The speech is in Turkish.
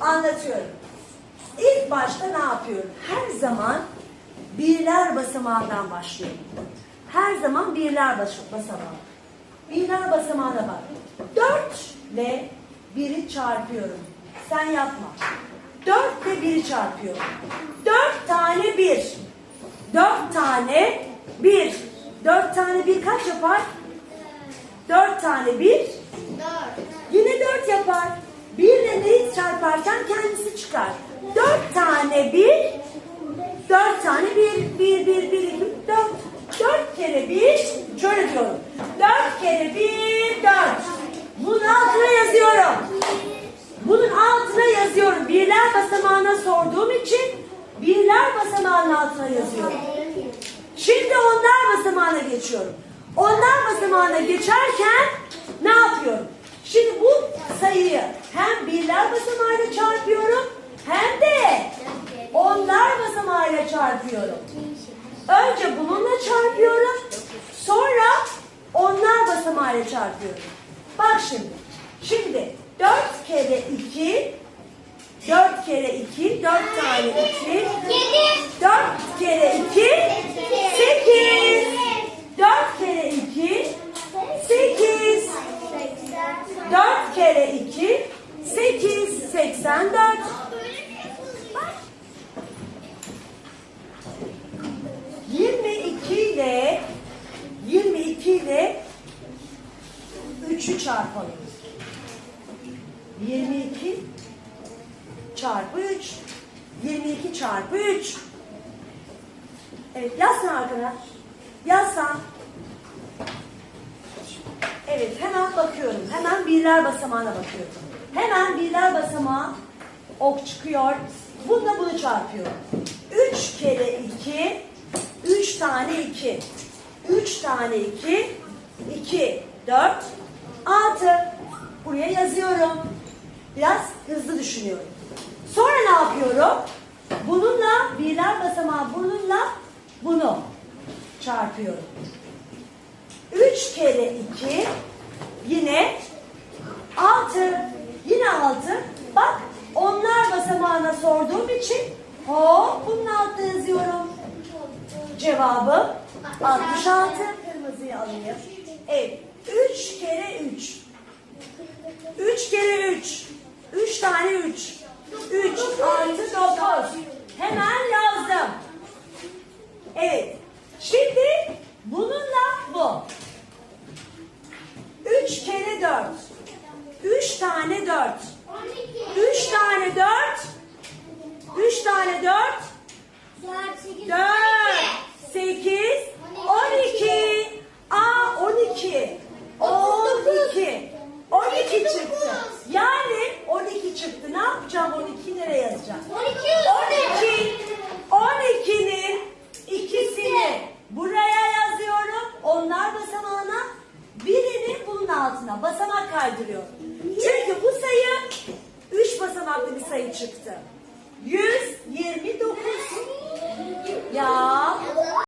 Anlatıyorum. İlk başta ne yapıyorum? Her zaman birler basamağından başlıyorum. Her zaman birler bas- basamağı. Birler basamağına bak. Dört ile biri çarpıyorum. Sen yapma. Dört ile biri çarpıyorum. Dört tane bir. Dört tane bir. Dört tane bir kaç yapar? Dört tane bir. Yine dört yapar. Birle neyi çarparsan kendisi çıkar. Dört tane bir. Dört tane bir. Bir, bir, bir, iki, dört. Dört kere bir. Şöyle diyorum. Dört kere bir, dört. Bunun altına yazıyorum. Bunun altına yazıyorum. Birler basamağına sorduğum için birler basamağının altına yazıyorum. Şimdi onlar basamağına geçiyorum. Onlar basamağına geçerken ne yapıyorum? Şimdi bu sayıyı birler basamağıyla çarpıyorum hem de onlar basamağıyla çarpıyorum. Önce bununla çarpıyorum. Sonra onlar basamağıyla çarpıyorum. Bak şimdi. Şimdi 4 kere 2 4 kere 2 4 tane 2 4 kere 2 8 4 kere 2 8 4 kere 2 8 84 22 ile 22 ile 3'ü çarpalım. 22 çarpı 3. 22 çarpı 3. Evet yazsan arkadaş. Yazsan. Evet hemen bakıyorum. Hemen birler basamağına bakıyorum. Hemen birler basamağı ok çıkıyor. Bununla bunu çarpıyorum. 3 kere 2 3 tane 2 3 tane 2 2 4 6 Buraya yazıyorum. Biraz hızlı düşünüyorum. Sonra ne yapıyorum? Bununla birler basamağı bununla bunu çarpıyorum. 3 kere 2 yine 6 yine 6 bak onlar basamağına sorduğum için hop bunun altına yazıyorum. Cevabım 66 kırmızıyı alayım. Evet 3 kere 3 3 kere 3 3 tane 3 3 artı 9 hemen yazdım. Evet. Şimdi bununla bu. 3 kere 4. 3 tane 4. 3 tane 4. 3 tane 4. 4. 8. 12. Aa 12. 12. 12 çıktı. Yani 12 çıktı. Ne yapacağım 12 nereye yazacağım? 12. 12'nin ikisini buraya yazıyorum. Onlar basamağına birini bunun altına basamak kaydırıyorum. Çünkü bu sayı 3 basamaklı bir sayı çıktı. 129. Ya